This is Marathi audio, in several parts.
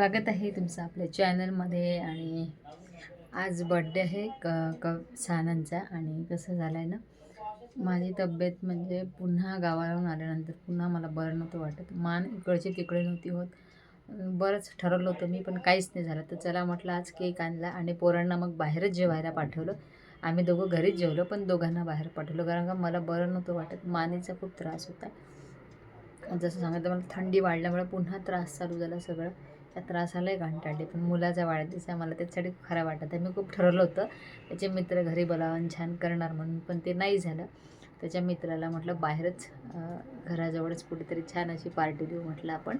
स्वागत आहे तुमचं आपल्या चॅनलमध्ये आणि आज बड्डे आहे क क सानांचा आणि कसं झालं आहे ना माझी तब्येत म्हणजे पुन्हा गावावरून आल्यानंतर पुन्हा मला बरं नव्हतं वाटत. मान इकडची तिकडे नव्हती होत. बरंच ठरवलं होतं मी पण काहीच नाही झालं. तर चला म्हटलं आज केक आणला आणि पोरांना मग बाहेरच जेवायला पाठवलं. आम्ही दोघं घरीच जेवलो पण दोघांना बाहेर पाठवलं. कारण का मला बरं नव्हतं वाटत. मानेचा खूप त्रास होता. जसं सांगितलं मला थंडी वाढल्यामुळे पुन्हा त्रास चालू झाला सगळं. त्या त्रासालाही कंटाळले पण मुलाचा वाढदिवस आहे मला त्याच्यासाठी खूप खरं वाटत आहे. मी खूप ठरवलं होतं त्याचे मित्र घरी बोलावून छान करणार म्हणून पण ते नाही झालं. त्याच्या मित्राला म्हटलं बाहेरच घराजवळच कुठेतरी छान अशी पार्टी देऊ म्हटलं आपण.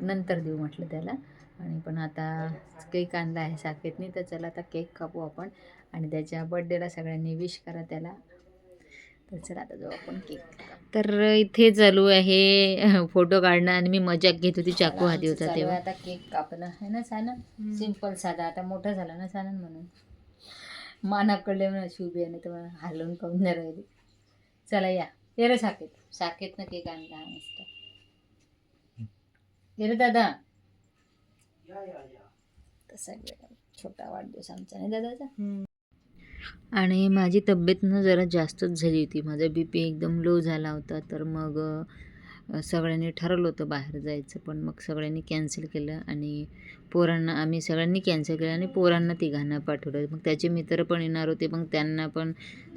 नंतर देऊ म्हटलं त्याला. आणि पण आता केक आणला आहे साकेतनी तर चला आता केक कापू आपण. आणि त्याच्या बड्डेला सगळ्यांनी विश करा त्याला. तर चला आता जाऊ आपण केक तर इथे चालू आहे फोटो काढणं आणि मी मजाक घेत होती चाकू हाती होता तेव्हा. आता केक कापणं. आहे ना सानन? सिंपल साधा. आता मोठा झाला ना सानन म्हणून? मानाकडले म्हणा आणि तर मला हलवून काऊन नाही राहिली चला या. ये रे साकेत. साकेतनं केक आणला मस्त. ये रे दादा. तसा छोटा वाढदिवस आमचा नाही दादाचा? आणि माझी तब्येत ना जरा जास्तच झाली होती. माझा बी पी एकदम लो झाला होता. तर मग सगळ्यांनी ठरवलं होतं बाहेर जायचं. पण मग सगळ्यांनी कॅन्सल केलं आणि पोरांना आम्ही सगळ्यांनी कॅन्सल केलं आणि पोरांना तिघांना पाठवलं. मग त्याचे मित्र पण येणार होते. मग त्यांना पण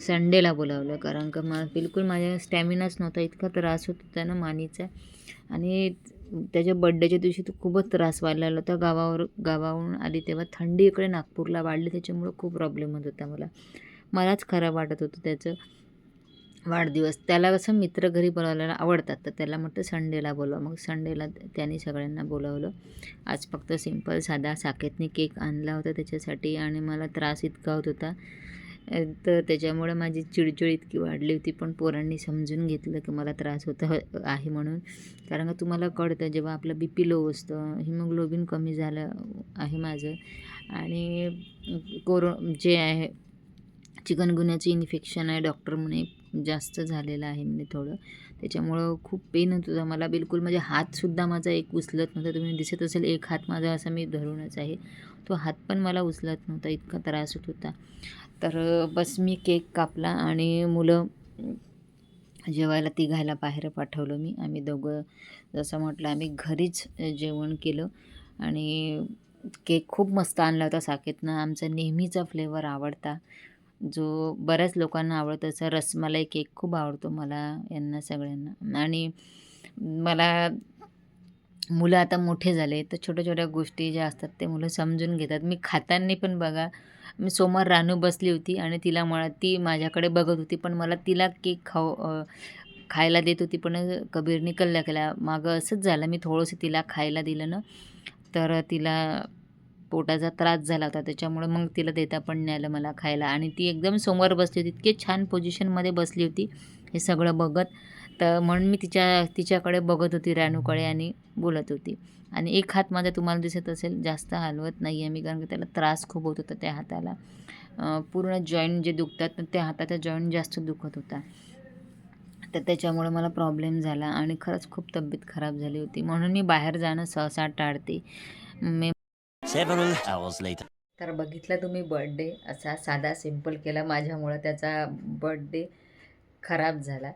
संडेला बोलावलं. कारण का मा बिलकुल माझ्या स्टॅमिनाच नव्हता. इतका त्रास होत होता ना मानीचा. आणि त्याच्या बड्डेच्या दिवशी तो खूपच त्रास व्हायला लागला. होता गावावर गावावरून आली तेव्हा थंडी इकडे नागपूरला वाढली. त्याच्यामुळं खूप प्रॉब्लेम होत होता मला. मलाच खराब वाटत होतं त्याचं वाढदिवस. त्याला कसं मित्र घरी बोलावल्याला आवडतात. तर त्याला म्हटलं संडेला बोलवा. मग संडेला त्यांनी सगळ्यांना बोलावलं. आज फक्त सिंपल साधा साकेतने केक आणला होता त्याच्यासाठी आणि मला त्रास इतका होत होता. तर त्याच्यामुळे माझी चिडचिड इतकी वाढली होती पण पोरांनी समजून घेतलं की मला त्रास होत आहे म्हणून. कारण का तुम्हाला कळतं जेव्हा आपलं बी पी लो असतं हिमोग्लोबिन कमी झालं आहे माझं. आणि कोरो जे आहे चिकनगुन्याचं इन्फेक्शन आहे डॉक्टर म्हणे जास्त झालेलं आहे म्हणजे थोडं. त्याच्यामुळं खूप पेन होत होतं. मला बिलकुल म्हणजे हातसुद्धा माझा एक उचलत नव्हता. तुम्ही दिसत असेल एक हात माझा असा मी धरूनच आहे. तो हात पण मला उचलत नव्हता इतका त्रास होत होता. तर बस मी केक कापला आणि मुलं जेवायला तिघायला बाहेर पाठवलं मी. आम्ही दोघं जसं म्हटलं आम्ही घरीच जेवण केलं आणि केक खूप मस्त आणला होता साकेतनं. आमचा नेहमीचा फ्लेवर आवडता. जो बऱ्याच लोकांना आवडतो असा रसमलाई केक खूप आवडतो मला यांना सगळ्यांना. आणि मला मुलं आता मोठे झाले तर छोट्या छोट्या गोष्टी ज्या असतात ते मुलं समजून घेतात. मी खाताना पण बघा मी समोर रानू बसली होती आणि तिला मला ती माझ्याकडे बघत होती पण मला तिला केक खाऊ खायला देत होती पण कबीरने कल्ला केला. मागं असंच झालं मी थोडंसं तिला खायला दिलं ना तर तिला पोटाचा त्रास झाला होता त्याच्यामुळे मग तिला देता पण नाही आलं मला खायला. आणि ती एकदम समोर बसली होती इतके छान पोझिशनमध्ये बसली होती हे सगळं बघत. तर म्हणून मी तिच्या तिच्याकडे बघत होती रानूकडे आणि बोलत होती. आणि एक हात माझा तुम्हाला दिसत असेल जास्त हलवत नाही आहे मी कारण की त्याला त्रास खूप होत होता त्या हाताला. पूर्ण जॉईंट जे दुखतात त्या हाताचा जॉईंट जास्त दुखत होता. तर त्याच्यामुळे मला प्रॉब्लेम झाला आणि खरंच खूप तब्येत खराब झाली होती. म्हणून मी बाहेर जाणं सहसा टाळते. मी. तर बघितला तुम्ही बर्थडे असा साधा सिंपल केला माझ्यामुळं त्याचा बर्थडे खराब झाला.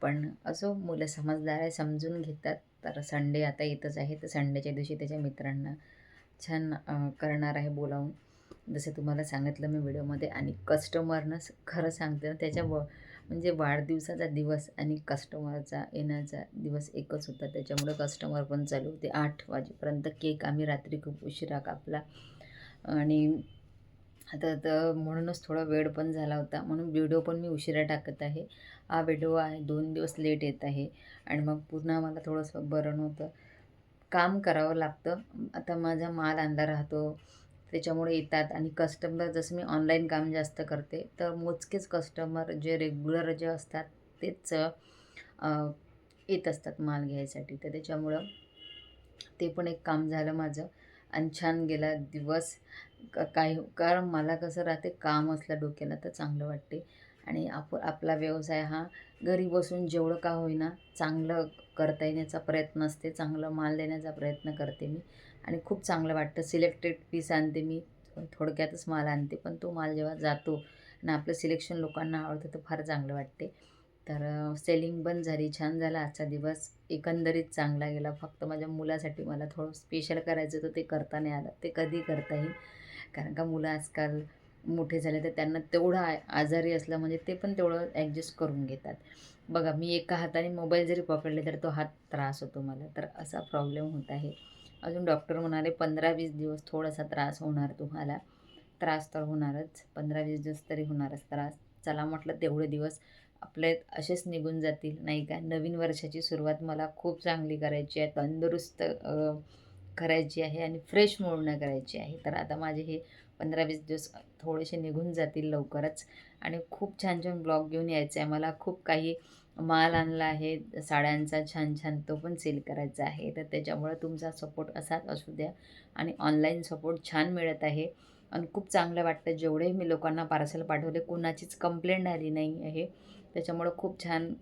पण असो मुलं समजदार आहे समजून घेतात. तर संडे आता येतच आहे. तर संडेच्या दिवशी त्याच्या मित्रांना छान करणार आहे बोलावून. जसं तुम्हाला सांगितलं मी व्हिडिओमध्ये. आणि कस्टमरनं स- खरं सांगते ना त्याच्या व म्हणजे वाढदिवसाचा दिवस आणि कस्टमरचा येण्याचा दिवस एकच होता. त्याच्यामुळे कस्टमर पण चालू होते. आठ वाजेपर्यंत केक आम्ही रात्री खूप उशिरा कापला. आणि आता तर म्हणूनच थोडा वेळ पण झाला होता. म्हणून व्हिडिओ पण मी उशिरा टाकत आहे. हा व्हिडिओ आहे दोन दिवस लेट येत आहे. आणि मग पुन्हा मला थोडंसं बरं नव्हतं. काम करावं लागतं. आता माझा माल आणला राहतो. त्याच्यामुळे येतात. आणि कस्टमर जसं मी ऑनलाईन काम जास्त करते तर मोजकेच कस्टमर जे रेग्युलर जे असतात तेच येत असतात माल घ्यायसाठी. तर त्याच्यामुळं ते पण एक काम झालं माझं. आणि छान गेला दिवस. का काय हो, कारण मला कसं राहते काम असलं डोक्याला तर चांगलं वाटते. आणि आप आपला व्यवसाय हा घरी बसून जेवढं का होईना चांगलं करता येण्याचा प्रयत्न असते चांगलं माल देण्याचा प्रयत्न करते मी. आणि खूप चांगलं वाटतं. सिलेक्टेड पीस आणते मी थोडक्यातच माल आणते पण तो माल जेव्हा जातो आणि आपलं सिलेक्शन लोकांना आवडतं तर फार चांगलं वाटते. तर सेलिंग पण झाली छान झाला आजचा दिवस. एकंदरीत चांगला गेला. फक्त माझ्या मुलासाठी मला थोडं स्पेशल करायचं होतं ते करता नाही आलं. ते कधी करता येईल? कारण का मुलं आजकाल मोठे झाले तर त्यांना तेवढं आ आजारी असलं म्हणजे ते पण तेवढं ॲडजस्ट करून घेतात. बघा मी एका हाताने मोबाईल जरी पकडले तर तो हात त्रास होतो मला. तर असा प्रॉब्लेम होत आहे. अजून डॉक्टर म्हणाले पंधरा वीस दिवस थोडासा त्रास होणार तुम्हाला. त्रास तर होणारच. पंधरा वीस दिवस तरी होणारच त्रास. चला म्हटलं तेवढे दिवस आपले असेच निघून जातील नाही का? नवीन वर्षाची सुरुवात मला खूप चांगली करायची आहे. तंदुरुस्त करायची आहे आणि फ्रेश मोडणं करायची आहे. तर आता माझे हे पंधरा वीस दिवस थोडेसे निघून जातील लवकरच. आणि खूप छान छान ब्लॉग घेऊन यायचं आहे. मला खूप काही माल आणला आहे. साड्यांचा छान छान तो पण सेल करायचा आहे. तर त्याच्यामुळं तुमचा सपोर्ट असाच असू द्या. आणि ऑनलाईन सपोर्ट छान मिळत आहे. आणि खूप चांगलं वाटतं. जेवढे मी लोकांना पार्सल पाठवले कोणाचीच कंप्लेंट आली नाही आहे. त्याच्यामुळं खूप छान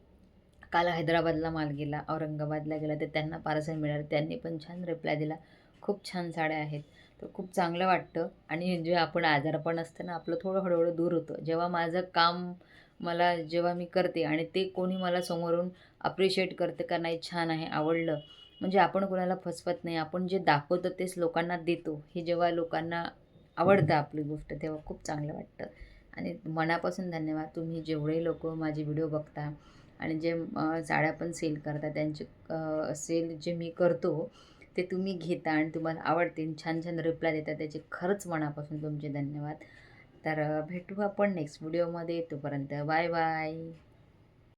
काल हैदराबादला माल गेला औरंगाबादला गेला तर त्यांना पार्सल मिळालं. त्यांनी पण छान रिप्लाय दिला. खूप छान साड्या आहेत. तर खूप चांगलं वाटतं. आणि जे आपण आजारपण असतं ना आपलं थोडं हळूहळू दूर होतं. जेव्हा माझं काम मला जेव्हा मी करते आणि ते कोणी मला समोरून अप्रिशिएट करते का नाही छान आहे आवडलं. म्हणजे आपण कोणाला फसवत नाही. आपण जे दाखवतो तेच लोकांना देतो. हे जेव्हा लोकांना आवडतं आपली गोष्ट तेव्हा खूप चांगलं वाटतं. आणि मनापासून धन्यवाद. तुम्ही जेवढे लोक माझे व्हिडिओ बघता आणि जे साड्या पण सेल करता त्यांचे सेल जे मी करतो ते तुम्ही घेता आणि तुम्हाला आवडते छान छान रिप्लाय देता त्याचे खरंच मनापासून तुमचे धन्यवाद. तर भेटू आपण नेक्स्ट व्हिडिओमध्ये तोपर्यंत बाय बाय